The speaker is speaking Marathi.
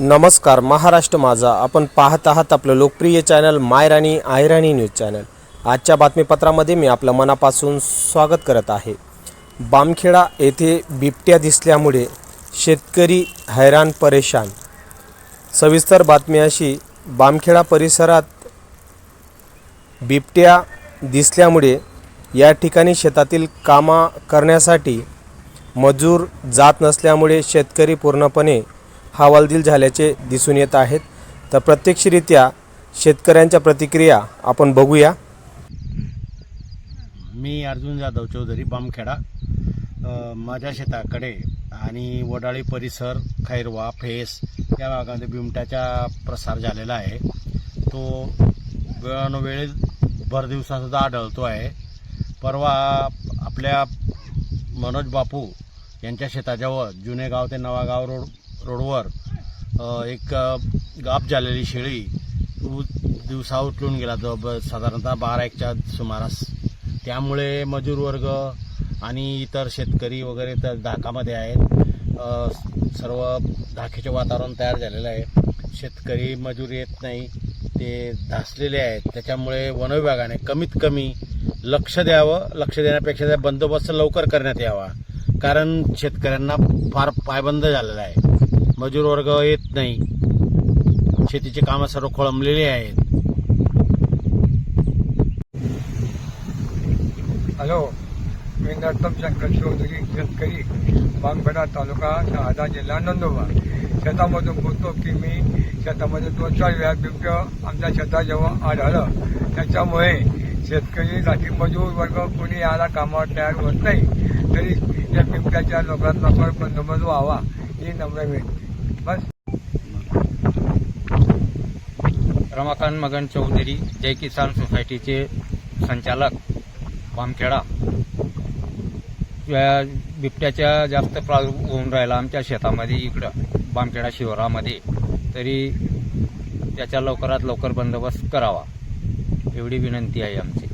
नमस्कार महाराष्ट्र माझा. आपण पाहत आहात आपलं लोकप्रिय चॅनल मायराणी आयराणी न्यूज चॅनल. आजच्या बातमीपत्रामध्ये मी आपलं मनापासून स्वागत करत आहे. बामखेडा येथे बिबट्या दिसल्यामुळे शेतकरी हैराण परेशान. सविस्तर बातमी अशी बामखेडा परिसरात बिबट्या दिसल्यामुळे या ठिकाणी शेतातील कामा करण्यासाठी मजूर जात नसल्यामुळे शेतकरी पूर्णपणे हवालदिल झाल्याचे दिसून येत आहेत. तर प्रत्यक्षरित्या शेतकऱ्यांच्या प्रतिक्रिया आपण बघूया. मी अर्जुन जाधव चौधरी बामखेडा. माझ्या शेताकडे आणि वडाळी परिसर खैरवा फेस या भागामध्ये बिमट्याचा प्रसार झालेला आहे. तो वेळोवेळी भर दिवसासुद्धा आढळतो आहे. परवा आपल्या मनोज बापू यांच्या शेताजवळ जुने गाव ते नवागाव रोड रोडवर एक गाप झालेली शेळी दिवसा उचलून गेला तो ब- साधारणतः बारा एकच्या सुमारास. त्यामुळे मजूर वर्ग आणि इतर शेतकरी वगैरे तर धाकामध्ये आहेत. सर्व धाकेचे वातावरण तयार झालेलं आहे. शेतकरी मजूर येत नाही ते धासलेले आहेत. त्याच्यामुळे वनविभागाने कमीत कमी लक्ष द्यावं लक्ष देण्यापेक्षा त्या बंदोबस्त लवकर करण्यात यावा. कारण शेतकऱ्यांना फार पायबंद झालेला आहे. मजूर वर्ग येत नाही. शेतीची कामं सर्व खोळंबलेली आहेत. हॅलो मी नरतम शंकर चौधरी शेतकरी बांगपेडा तालुका शहादा जिल्हा नंदुरबार. शेतामधून बोलतो की मी शेतामध्ये दोन चार वेळा बिबट्या आमच्या शेतात जेव्हा आढळलं. त्याच्यामुळे शेतकरी जाती मजूर वर्ग कोणी याला कामावर तयार होत नाही. तरी या बिबट्याच्या लोकांना पण बंदोबस्त व्हावा ही नम्र विनंती. बस. रमाकांत मगन चौधरी जय किसान सोसायटीचे संचालक बामखेडा या बिबट्याच्या जास्त प्रादुर्भाव होऊन राहिला आमच्या शेतामध्ये इकडं बामखेडा शिवारामध्ये. तरी त्याचा लवकरात लवकर बंदोबस्त करावा. एवढी विनंती आहे आमची.